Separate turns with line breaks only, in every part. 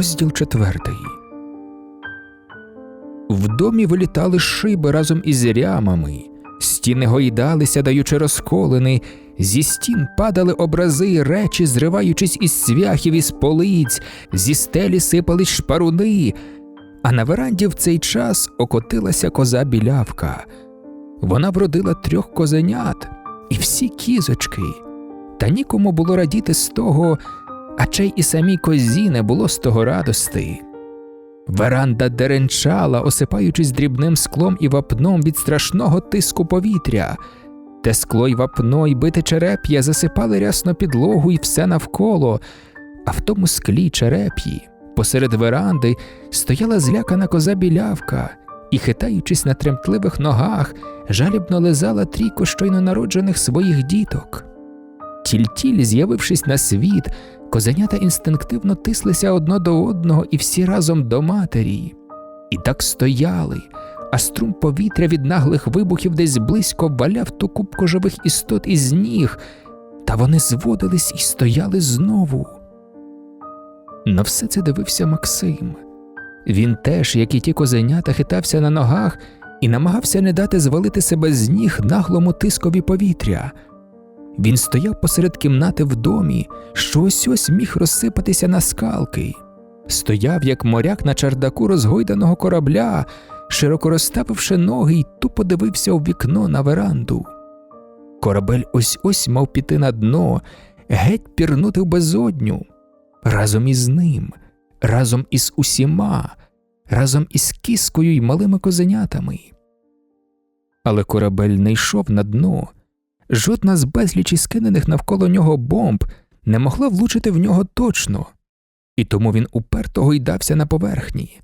Розділ четвертий. В домі вилітали шиби разом із рямами, стіни гойдалися, даючи розколини, зі стін падали образи й речі, зриваючись із цвяхів із полиць, зі стелі сипались шпаруни, а на веранді в цей час окотилася коза білявка. Вона вродила трьох козенят і всі кізочки, та нікому було радіти з того, а чи й і самій козі не було з того радости. Веранда деренчала, осипаючись дрібним склом і вапном від страшного тиску повітря. Те скло й вапно й бите череп'я засипали рясно підлогу і все навколо, а в тому склі череп'ї посеред веранди стояла злякана коза білявка і, хитаючись на тремтливих ногах, жалібно лизала трійко щойно народжених своїх діток. Тільтіль, з'явившись на світ, козенята інстинктивно тислися одно до одного і всі разом до матері. І так стояли, а струм повітря від наглих вибухів десь близько валяв ту купку живих істот із ніг, та вони зводились і стояли знову. На все це дивився Максим. Він теж, як і ті козенята, хитався на ногах і намагався не дати звалити себе з ніг наглому тискові повітря. Він стояв посеред кімнати в домі, що ось ось міг розсипатися на скалки, стояв, як моряк на чардаку розгойданого корабля, широко розставивши ноги й тупо дивився у вікно на веранду. Корабель ось ось мав піти на дно, геть пірнути в безодню. Разом із ним, разом із усіма, разом із кіскою й малими козенятами. Але корабель не йшов на дно. Жодна з безлічі скинених навколо нього бомб не могла влучити в нього точно, і тому він уперто гойдався на поверхні.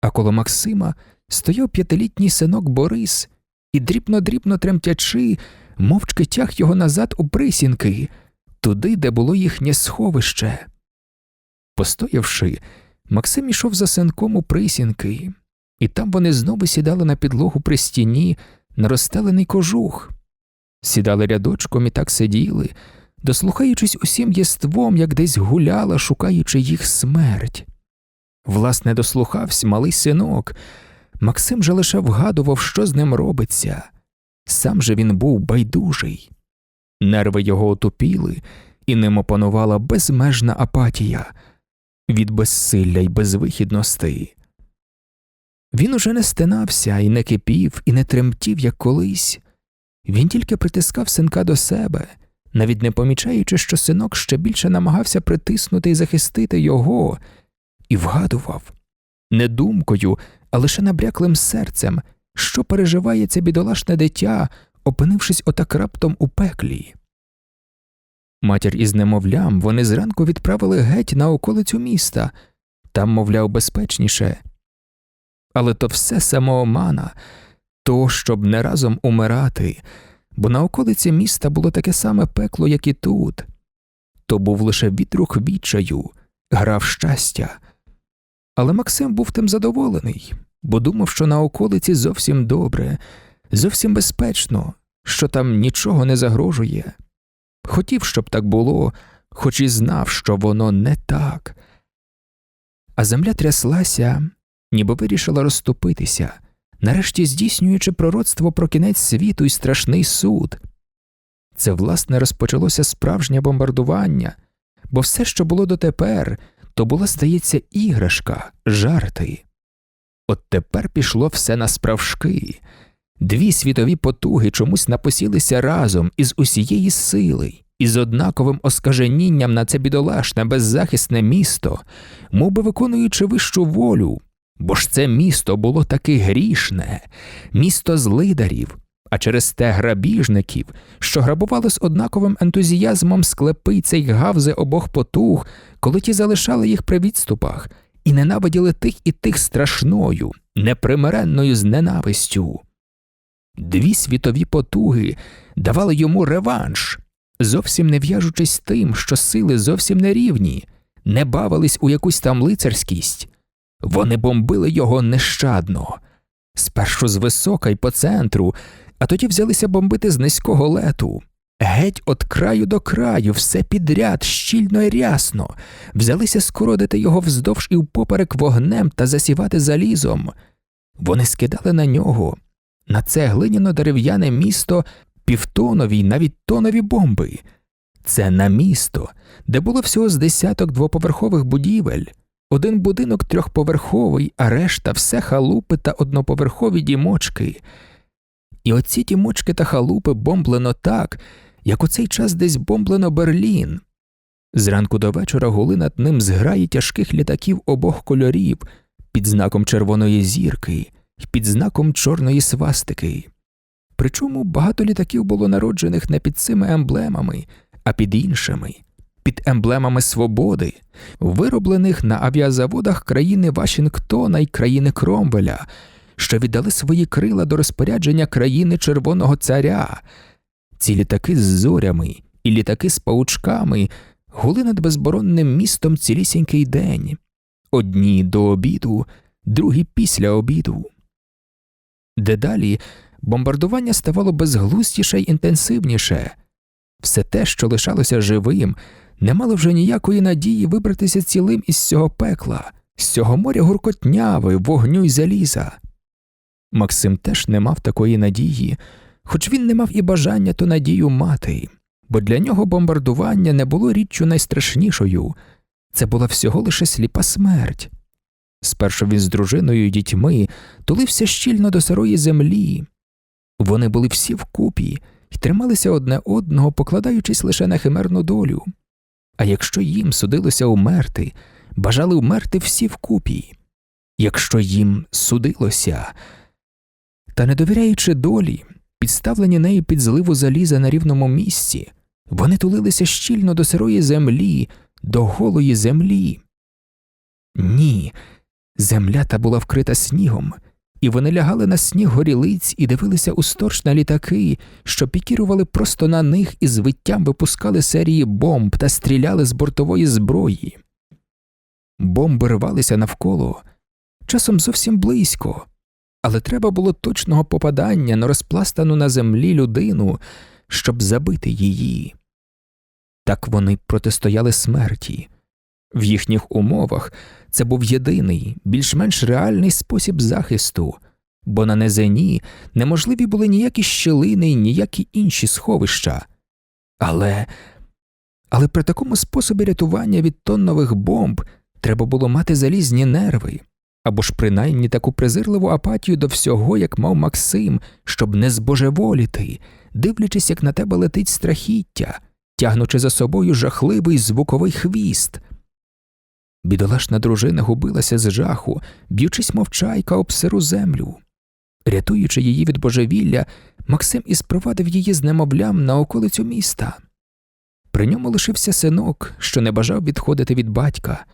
А коло Максима стояв п'ятилітній синок Борис і, дрібно-дрібно тремтячи, мовчки тяг його назад у присінки, туди, де було їхнє сховище. Постоявши, Максим ішов за синком у присінки, і там вони знову сідали на підлогу при стіні на розстелений кожух сідали рядочком і так сиділи, дослухаючись усім єством, як десь гуляла, шукаючи їх смерть. Власне, дослухався малий синок. Максим же лише вгадував, що з ним робиться. Сам же він був байдужий. Нерви його отупіли, і ним опанувала безмежна апатія від безсилля й безвихідності. Він уже не стинався і не кипів, і не тремтів, як колись. Він тільки притискав синка до себе, навіть не помічаючи, що синок ще більше намагався притиснути і захистити його, і вгадував не думкою, а лише набряклим серцем, що переживає це бідолашне дитя, опинившись отак раптом у пеклі. Матір із немовлям вони зранку відправили геть на околицю міста, там, мовляв, безпечніше. Але то все самоомана – то, щоб не разом умирати, бо на околиці міста було таке саме пекло, як і тут, то був лише відрух відчаю, грав щастя. Але Максим був тим задоволений, бо думав, що на околиці зовсім добре, зовсім безпечно, що там нічого не загрожує. Хотів, щоб так було, хоч і знав, що воно не так. А земля тряслася, ніби вирішила розступитися нарешті здійснюючи пророцтво про кінець світу і страшний суд. Це, власне, розпочалося справжнє бомбардування, бо все, що було дотепер, то була, здається, іграшка, жарти. От тепер пішло все на справжки. Дві світові потуги чомусь напосілися разом із усієї сили, із однаковим оскаженінням на це бідолашне, беззахисне місто, мов би виконуючи вищу волю, Бо ж це місто було таки грішне, місто злидарів, а через те грабіжників, що грабували з однаковим ентузіазмом склепиці й гавзи обох потуг, коли ті залишали їх при відступах, і ненавиділи тих і тих страшною, непримиренною з ненавистю. Дві світові потуги давали йому реванш, зовсім не в'яжучись тим, що сили зовсім не рівні, не бавились у якусь там лицарськість. Вони бомбили його нещадно, спершу з висока й по центру, а тоді взялися бомбити з низького лету, Геть от краю до краю, все підряд, щільно й рясно, взялися скородити його вздовж і впоперек вогнем та засівати залізом. Вони скидали на нього, на це глиняно дерев'яне місто, півтонові, й навіть тонові бомби. Це на місто, де було всього з десяток двоповерхових будівель, один будинок трьохповерховий, а решта все халупи та одноповерхові дімочки. І оці дімочки та халупи бомблено так, як у цей час десь бомблено Берлін. Зранку до вечора гули над ним зграї тяжких літаків обох кольорів під знаком червоної зірки і під знаком чорної свастики. Причому багато літаків було народжених не під цими емблемами, а під іншими, під емблемами свободи, вироблених на авіазаводах країни Вашингтона і країни Кромвеля, що віддали свої крила до розпорядження країни Червоного Царя. Ці літаки з зорями і літаки з паучками гули над безборонним містом цілісінький день, одні до обіду, другі після обіду. Дедалі бомбардування ставало безглустіше й інтенсивніше. Все те, що лишалося живим, не мало вже ніякої надії вибратися цілим із цього пекла, з цього моря гуркотняви, вогню й заліза. Максим теж не мав такої надії, хоч він не мав і бажання ту надію мати, бо для нього бомбардування не було річчю найстрашнішою це була всього лише сліпа смерть. Спершу він з дружиною й дітьми тулився щільно до сирої землі. Вони були всі вкупі і трималися одне одного, покладаючись лише на химерну долю. А якщо їм судилося умерти, бажали вмерти всі вкупі. Якщо їм судилося, та не довіряючи долі, підставлені нею під зливу заліза на рівному місці, вони тулилися щільно до сирої землі, до голої землі. Ні, земля та була вкрита снігом, і вони лягали на сніг горілиць і дивилися усторч на літаки, що пікірували просто на них і з виттям випускали серії бомб та стріляли з бортової зброї. Бомби рвалися навколо, часом зовсім близько, але треба було точного попадання на розпластану на землі людину, щоб забити її. Так вони протистояли смерті. В їхніх умовах це був єдиний, більш-менш реальний спосіб захисту, бо на незені неможливі були ніякі щілини й ніякі інші сховища. Але але при такому способі рятування від тоннових бомб треба було мати залізні нерви або ж принаймні таку презирливу апатію до всього, як мав Максим, щоб не збожеволіти, дивлячись, як на тебе летить страхіття, тягнучи за собою жахливий звуковий хвіст. Бідолашна дружина губилася з жаху, б'ючись мовчайка об сиру землю. Рятуючи її від божевілля, Максим і спровадив її з немовлям на околицю міста. При ньому лишився синок, що не бажав відходити від батька.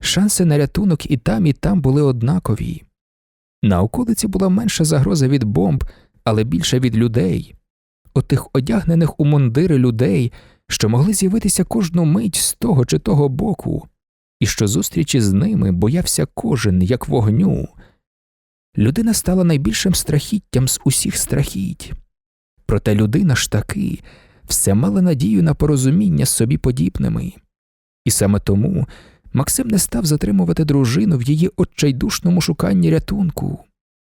Шанси на рятунок і там, і там були однакові. На околиці була менша загроза від бомб, але більше від людей, отих одягнених у мундири людей, що могли з'явитися кожну мить з того чи того боку, і що зустрічі з ними боявся кожен, як вогню. Людина стала найбільшим страхіттям з усіх страхіть. Проте людина ж таки все мала надію на порозуміння з собі подібними, і саме тому Максим не став затримувати дружину в її отчайдушному шуканні рятунку.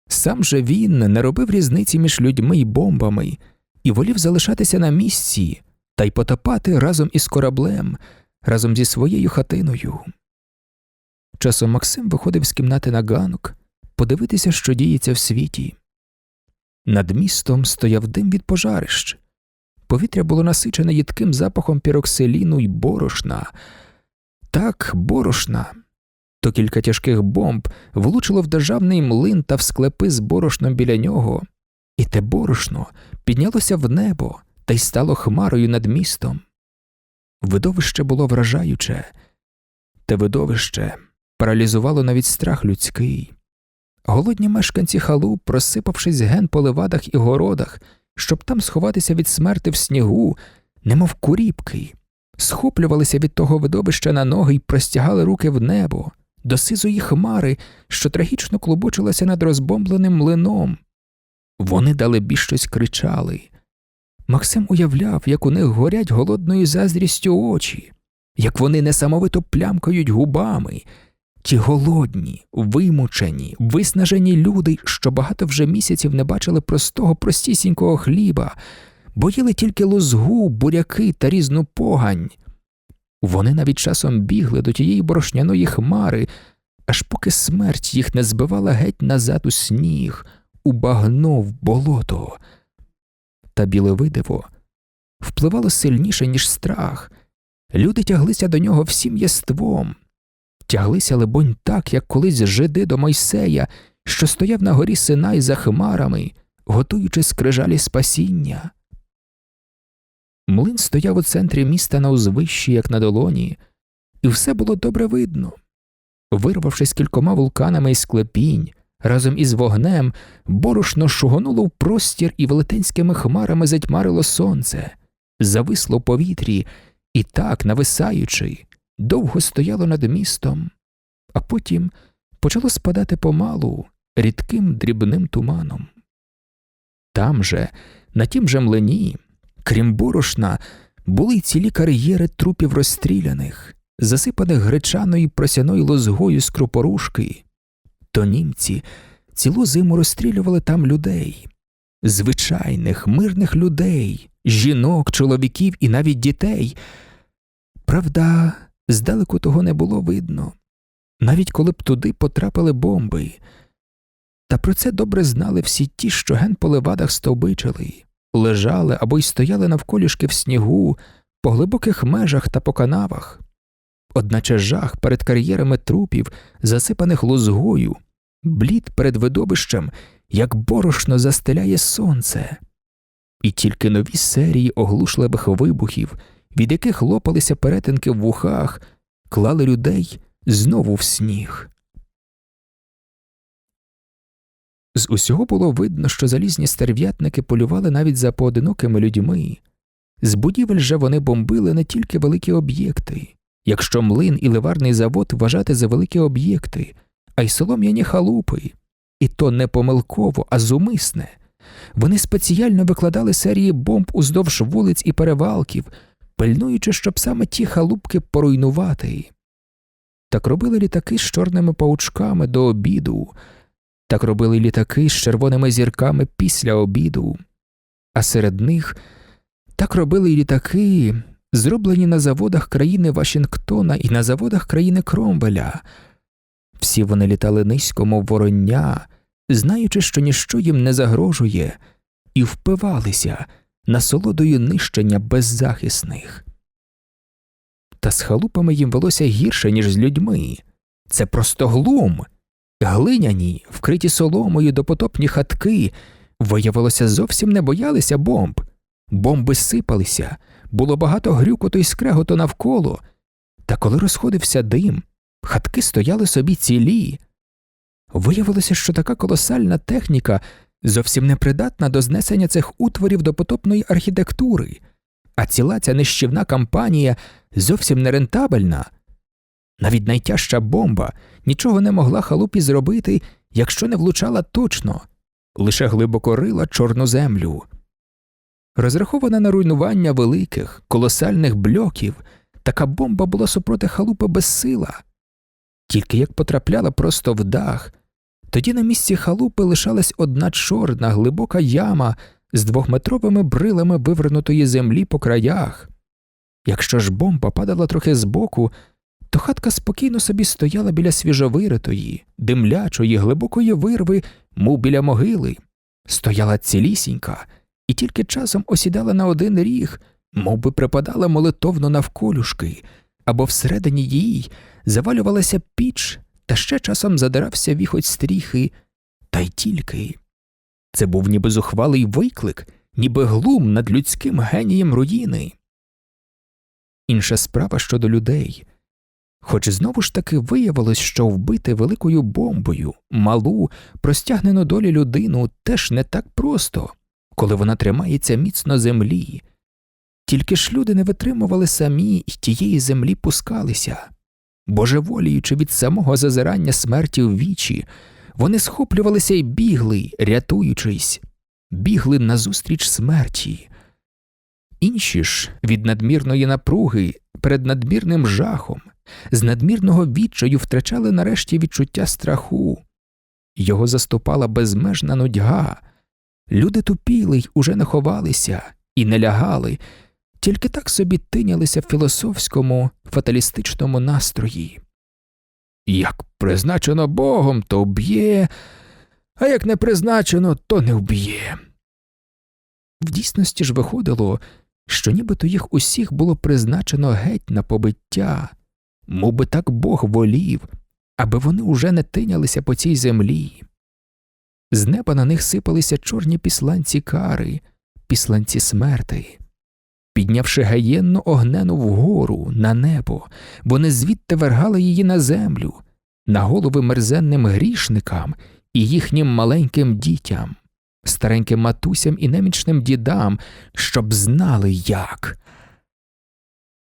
Сам же він не робив різниці між людьми й бомбами і волів залишатися на місці та й потопати разом із кораблем, разом зі своєю хатиною. Часом Максим виходив з кімнати на ганок подивитися, що діється в світі. Над містом стояв дим від пожарищ. Повітря було насичене їдким запахом пірокселіну й борошна. Так, борошна. То кілька тяжких бомб влучило в державний млин та в склепи з борошном біля нього, і те борошно піднялося в небо та й стало хмарою над містом. Видовище було вражаюче, те видовище паралізувало навіть страх людський. Голодні мешканці халуп, просипавшись ген по левадах і городах, щоб там сховатися від смерти в снігу, немов куріпки, схоплювалися від того видовища на ноги й простягали руки в небо, до сизої хмари, що трагічно клубочилася над розбомбленим млином. Вони далебі щось кричали. Максим уявляв, як у них горять голодною заздрістю очі, як вони несамовито плямкають губами, ті голодні, вимучені, виснажені люди, що багато вже місяців не бачили простого простісінького хліба, бо їли тільки лузгу, буряки та різну погань. Вони навіть часом бігли до тієї борошняної хмари, аж поки смерть їх не збивала геть назад у сніг, у багно в болото. Та біле видиво впливало сильніше, ніж страх. Люди тяглися до нього всім єством, тяглися, либонь, так, як колись жиди до Мойсея, що стояв на горі Синай за хмарами, готуючи скрижалі спасіння. Млин стояв у центрі міста на узвищі, як на долоні, і все було добре видно. Вирвавшись кількома вулканами із склепінь, разом із вогнем, борошно шугонуло в простір і велетенськими хмарами затьмарило сонце, зависло в повітрі і так, нависаючи, довго стояло над містом, а потім почало спадати помалу рідким дрібним туманом. Там же, на тім же млині, крім борошна, були цілі кар'єри трупів розстріляних, засипаних гречаною просяною лозгою з крупорушки. То німці цілу зиму розстрілювали там людей, звичайних, мирних людей, жінок, чоловіків і навіть дітей. Правда, здалеку того не було видно, навіть коли б туди потрапили бомби. Та про це добре знали всі ті, що ген по левадах стовбичили, лежали або й стояли навколішки в снігу, по глибоких межах та по канавах. Одначе жах перед кар'єрами трупів, засипаних лузгою, блід перед видобищем, як борошно застеляє сонце, і тільки нові серії оглушливих вибухів, від яких лопалися перетинки в вухах, клали людей знову в сніг. З усього було видно, що залізні стерв'ятники полювали навіть за поодинокими людьми. З будівель же вони бомбили не тільки великі об'єкти, якщо млин і ливарний завод вважати за великі об'єкти, а й солом'яні халупи, і то не помилково, а зумисне. Вони спеціально викладали серії бомб уздовж вулиць і перевалків, пильнуючи, щоб саме ті халупки поруйнувати. Так робили літаки з чорними паучками до обіду, так робили літаки з червоними зірками після обіду, а серед них так робили літаки, зроблені на заводах країни Вашингтона і на заводах країни Кромвеля. Всі вони літали низько, мов вороння, знаючи, що ніщо їм не загрожує, і впивалися насолодою нищення беззахисних. Та з халупами їм велося гірше, ніж з людьми. Це просто глум. Глиняні, вкриті соломою допотопні хатки, виявилося, зовсім не боялися бомб. Бомби сипалися, було багато грюкоту й скреготу навколо, та коли розходився дим, хатки стояли собі цілі. Виявилося, що така колосальна техніка зовсім не придатна до знесення цих утворів до потопної архітектури, а ціла ця нищівна кампанія зовсім не рентабельна. Навіть найтяжча бомба нічого не могла халупі зробити, якщо не влучала точно, лише глибоко рила чорну землю. Розрахована на руйнування великих, колосальних блоків, така бомба була супроти халупи безсила. Тільки як потрапляла просто в дах, тоді на місці халупи лишалась одна чорна, глибока яма з двохметровими брилами вивернутої землі по краях. Якщо ж бомба падала трохи збоку, то хатка спокійно собі стояла біля свіжовиритої, димлячої, глибокої вирви, мов біля могили, стояла цілісінька і тільки часом осідала на один ріг, мов би припадала молитовно навколюшки, або всередині їй завалювалася піч, та ще часом задирався віхоть стріхи, та й тільки. Це був ніби зухвалий виклик, ніби глум над людським генієм руїни. Інша справа щодо людей. Хоч знову ж таки виявилось, що вбити великою бомбою, малу, простягнену долі людину теж не так просто, коли вона тримається міцно землі. Тільки ж люди не витримували самі і тієї землі пускалися, божеволіючи від самого зазирання смерті в вічі, вони схоплювалися і бігли, рятуючись, бігли назустріч смерті. Інші ж від надмірної напруги перед надмірним жахом, з надмірного відчаю втрачали нарешті відчуття страху. Його заступала безмежна нудьга. Люди тупіли й уже не ховалися і не лягали, тільки так собі тинялися в філософському, фаталістичному настрої. Як призначено Богом, то вб'є, а як не призначено, то не вб'є. В дійсності ж виходило, що нібито їх усіх було призначено геть на побиття, мов би так Бог волів, аби вони уже не тинялися по цій землі. З неба на них сипалися чорні післанці кари, післанці смерти. Піднявши гаєнну огнену вгору на небо, вони звідти вергали її на землю, на голови мерзенним грішникам і їхнім маленьким дітям, стареньким матусям і немічним дідам, щоб знали як.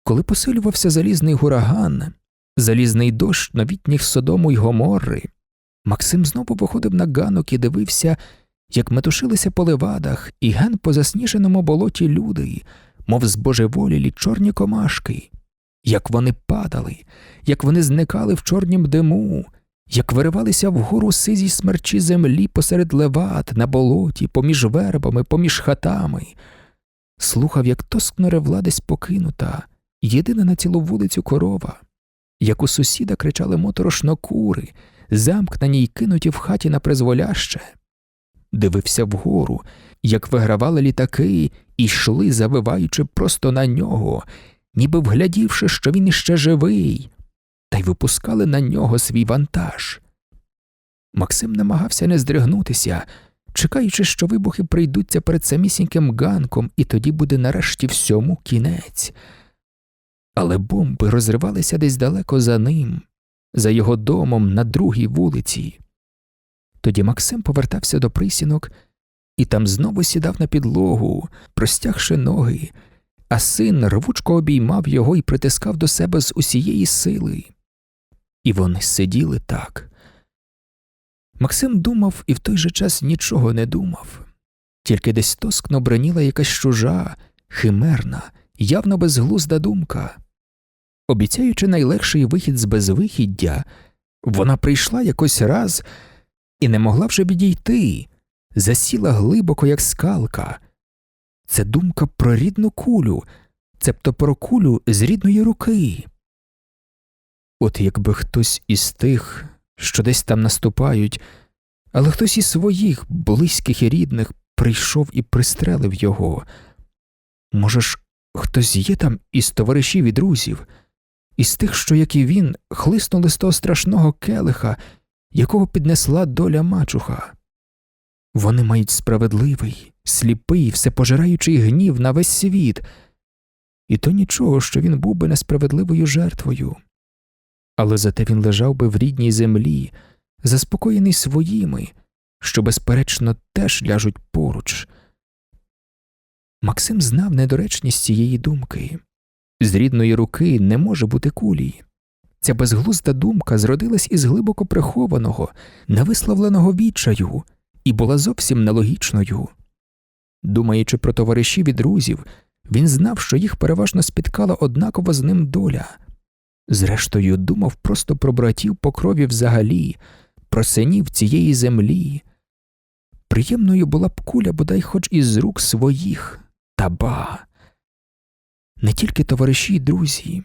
Коли посилювався залізний гураган, залізний дощ новітніх Содому й Гоморри, Максим знову виходив на ганок і дивився, як метушилися по левадах і ген по засніженому болоті люди, мов збожеволілі чорні комашки, як вони падали, як вони зникали в чорнім диму, як виривалися вгору сизі смерчі землі посеред левад, на болоті, поміж вербами, поміж хатами, слухав, як тоскно ревла десь покинута, єдина на цілу вулицю корова, як у сусіда кричали моторошно кури, замкнені й кинуті в хаті на призволяще. Дивився вгору, як вигравали літаки і йшли, завиваючи просто на нього, ніби вглядівши, що він іще живий, та й випускали на нього свій вантаж. Максим намагався не здригнутися, чекаючи, що вибухи прийдуться перед самісіньким ганком, і тоді буде нарешті всьому кінець. Але бомби розривалися десь далеко за ним, за його домом на другій вулиці. Тоді Максим повертався до присінок і там знову сідав на підлогу, простягши ноги, а син рвучко обіймав його і притискав до себе з усієї сили. І вони сиділи так. Максим думав і в той же час нічого не думав, тільки десь тоскно броніла якась чужа, химерна, явно безглузда думка. Обіцяючи найлегший вихід з безвихіддя, вона прийшла якось раз і не могла вже відійти, засіла глибоко, як скалка. Це думка про рідну кулю, цебто про кулю з рідної руки. От якби хтось із тих, що десь там наступають, але хтось із своїх, близьких і рідних, прийшов і пристрелив його. Може ж, хтось є там із товаришів і друзів, із тих, що, як і він, хлиснули з того страшного келиха, якого піднесла доля мачуха. Вони мають справедливий, сліпий, всепожираючий гнів на весь світ, і то нічого, що він був би несправедливою жертвою. Але зате він лежав би в рідній землі, заспокоєний своїми, що, безперечно, теж ляжуть поруч. Максим знав недоречність цієї думки з рідної руки не може бути кулі. Ця безглузда думка зродилась із глибоко прихованого, невисловленого відчаю і була зовсім нелогічною. Думаючи про товаришів і друзів, він знав, що їх переважно спіткала однакова з ним доля. Зрештою, думав просто про братів по крові взагалі, про синів цієї землі. Приємною була б куля бодай хоч із рук своїх, та ба. Не тільки товариші й друзі,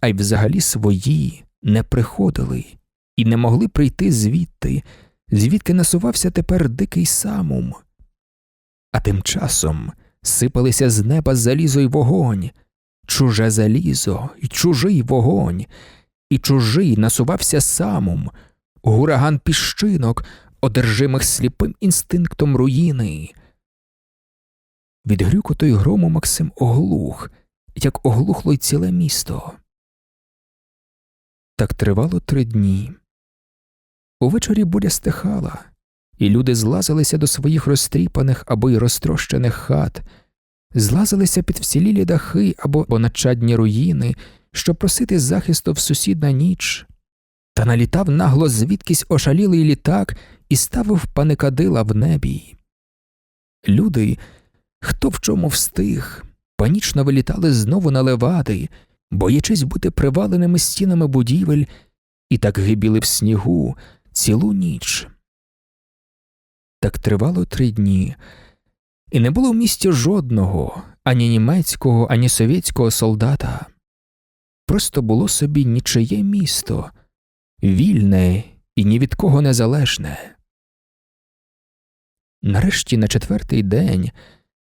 а й взагалі свої не приходили і не могли прийти звідти, звідки насувався тепер дикий самум. А тим часом сипалися з неба залізо й вогонь, чуже залізо й чужий вогонь, і чужий насувався самум, гураган піщинок, одержимих сліпим інстинктом руїни. Від грюкоту й грому Максим оглух, як оглухло й ціле місто. Так тривало три дні. Увечері буря стихала, і люди злазилися до своїх розтріпаних або й розтрощених хат, злазилися під всілілі дахи або понадчадні руїни, щоб просити захисту в сусідна ніч, та налітав нагло звідкись ошалілий літак і ставив паникадила в небі. Люди, хто в чому встиг, панічно вилітали знову на левади, боячись бути приваленими стінами будівель, і так гибіли в снігу цілу ніч. Так тривало три дні, і не було в місті жодного ані німецького, ані совєтського солдата. Просто було собі нічиє місто, вільне і ні від кого незалежне. Нарешті на четвертий день,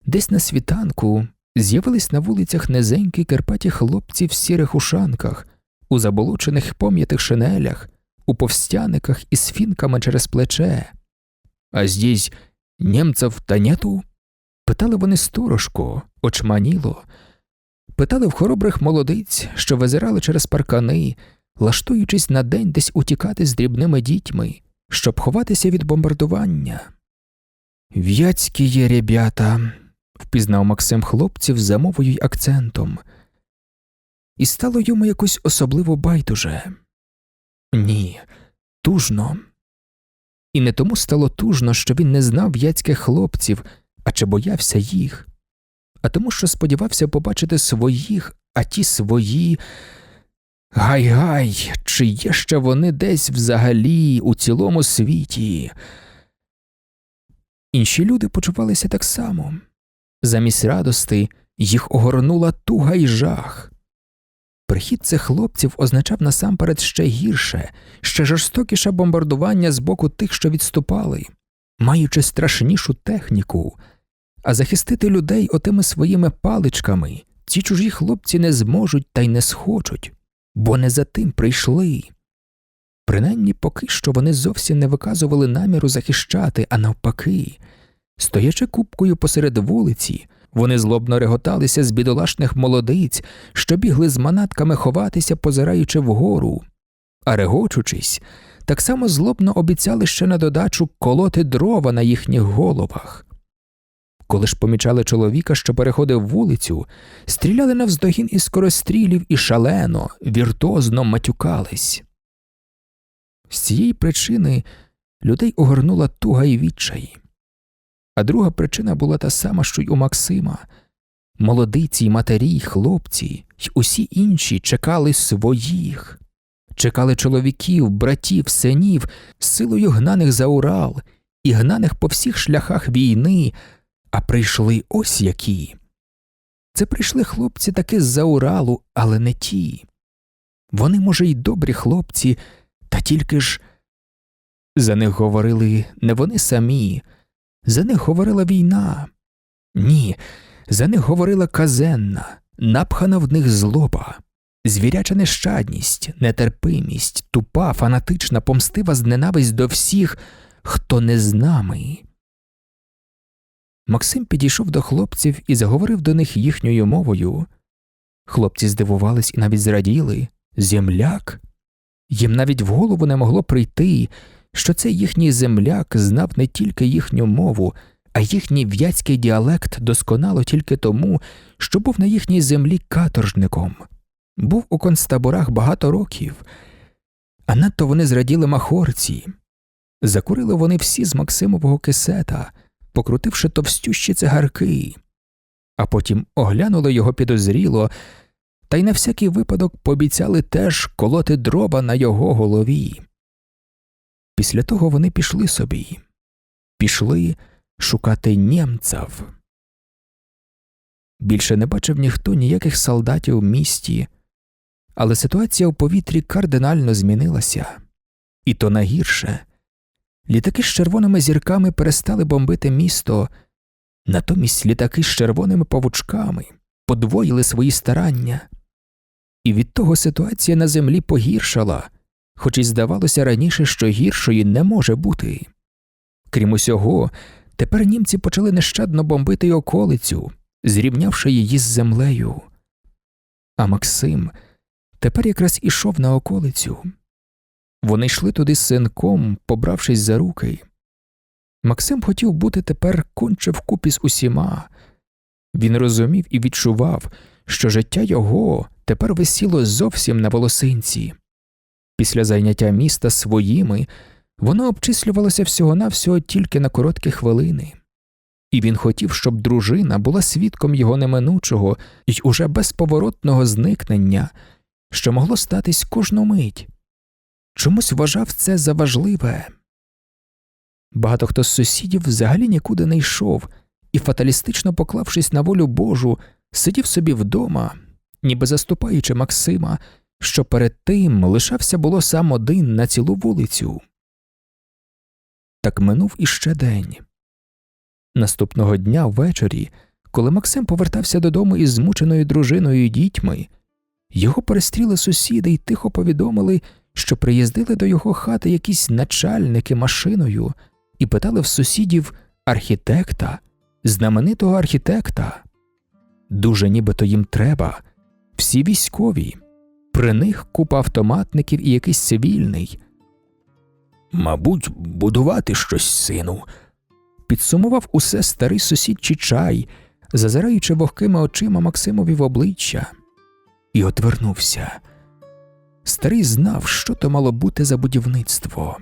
десь на світанку, з'явились на вулицях низенькі керпаті хлопці в сірих ушанках, у заболочених пом'ятих шинелях, у повстяниках із фінками через плече. А здесь німців та нету? Питали вони сторожко, очманіло, питали в хоробрих молодиць, що визирали через паркани, лаштуючись на день десь утікати з дрібними дітьми, щоб ховатися від бомбардування. В'яцькі є ребята, впізнав Максим хлопців за мовою й акцентом, і стало йому якось особливо байдуже. Ні, тужно. І не тому стало тужно, що він не знав в'яцьких хлопців, а чи боявся їх, а тому, що сподівався побачити своїх, а ті свої. Гай-гай, чи є ще вони десь взагалі у цілому світі? Інші люди почувалися так само. Замість радости їх огорнула туга й жах. Прихід цих хлопців означав насамперед ще гірше, ще жорстокіше бомбардування з боку тих, що відступали, маючи страшнішу техніку, а захистити людей отими своїми паличками ці чужі хлопці не зможуть та й не схочуть, бо не за тим прийшли. Принаймні поки що вони зовсім не виказували наміру захищати, а навпаки, стоячи купкою посеред вулиці, вони злобно реготалися з бідолашних молодиць, що бігли з манатками ховатися, позираючи вгору, а регочучись, так само злобно обіцяли ще на додачу колоти дрова на їхніх головах. Коли ж помічали чоловіка, що переходив вулицю, стріляли навздогін із скорострілів і шалено, віртозно матюкались. З цієї причини людей огорнула туга й відчай. А друга причина була та сама, що й у Максима. Молодиці, матері, хлопці й усі інші чекали своїх, чекали чоловіків, братів, синів, силою гнаних за Урал і гнаних по всіх шляхах війни, а прийшли ось які. Це прийшли хлопці таки з-за Уралу, але не ті. Вони, може, й добрі хлопці, та тільки ж за них говорили не вони самі, за них говорила війна. Ні, за них говорила казенна, напхана в них злоба, звіряча нещадність, нетерпимість, тупа, фанатична, помстива зненависть до всіх, хто не з нами. Максим підійшов до хлопців і заговорив до них їхньою мовою. Хлопці здивувались і навіть зраділи земляк. Їм навіть в голову не могло прийти, що цей їхній земляк знав не тільки їхню мову, а їхній в'яцький діалект досконало тільки тому, що був на їхній землі каторжником, був у концтаборах багато років, а надто вони зраділи махорці. Закурили вони всі з Максимового кисета, покрутивши товстющі цигарки, а потім оглянули його підозріло та й на всякий випадок пообіцяли теж колоти дрова на його голові. Після того вони пішли собі, пішли шукати німців. Більше не бачив ніхто ніяких солдатів в місті, але ситуація в повітрі кардинально змінилася, і то нагірше. Літаки з червоними зірками перестали бомбити місто, натомість літаки з червоними павучками подвоїли свої старання, і від того ситуація на землі погіршала, хоч і здавалося раніше, що гіршої не може бути. Крім усього, тепер німці почали нещадно бомбити околицю, зрівнявши її з землею. А Максим тепер якраз ішов на околицю. Вони йшли туди з синком, побравшись за руки. Максим хотів бути тепер конче вкупі з усіма. Він розумів і відчував, що життя його тепер висіло зовсім на волосинці. Після зайняття міста своїми воно обчислювалося всього навсього тільки на короткі хвилини, і він хотів, щоб дружина була свідком його неминучого й уже безповоротного зникнення, що могло статись кожну мить. Чомусь вважав це за важливе. Багато хто з сусідів взагалі нікуди не йшов і, фаталістично поклавшись на волю Божу, сидів собі вдома, ніби заступаючи Максима, що перед тим лишався було сам один на цілу вулицю. Так минув іще день. Наступного дня ввечері, коли Максим повертався додому із змученою дружиною і дітьми, його перестріли сусіди й тихо повідомили, що приїздили до його хати якісь начальники машиною і питали в сусідів архітекта, знаменитого архітекта. Дуже нібито їм треба, всі військові, при них купа автоматників і якийсь цивільний. Мабуть, будувати щось, сину. Підсумував усе старий сусід Чичай, зазираючи вогкими очима Максимові в обличчя, і отвернувся. Старий знав, що то мало бути за будівництво.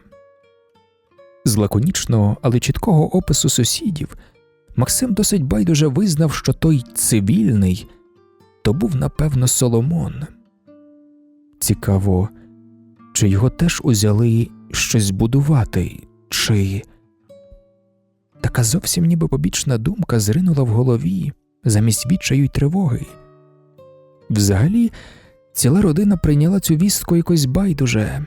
З лаконічного, але чіткого опису сусідів Максим досить байдуже визнав, що той цивільний то був, напевно, Соломон. Цікаво, чи його теж узяли щось будувати, чи. Така зовсім ніби побічна думка зринула в голові замість відчаю й тривоги. Взагалі, ціла родина прийняла цю вістку якось байдуже.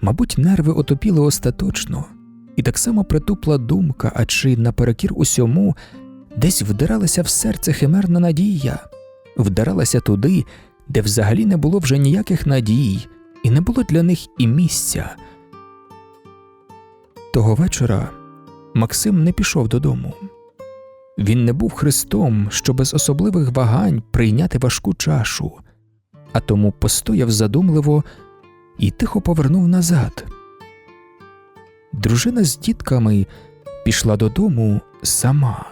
Мабуть, нерви отопіли остаточно, і так само притупла думка, а чи наперекір усьому десь вдиралася в серце химерна надія, вдиралася туди, де взагалі не було вже ніяких надій, і не було для них і місця. Того вечора Максим не пішов додому. Він не був Христом, що без особливих вагань прийняти важку чашу, а тому постояв задумливо і тихо повернув назад. Дружина з дітками пішла додому сама.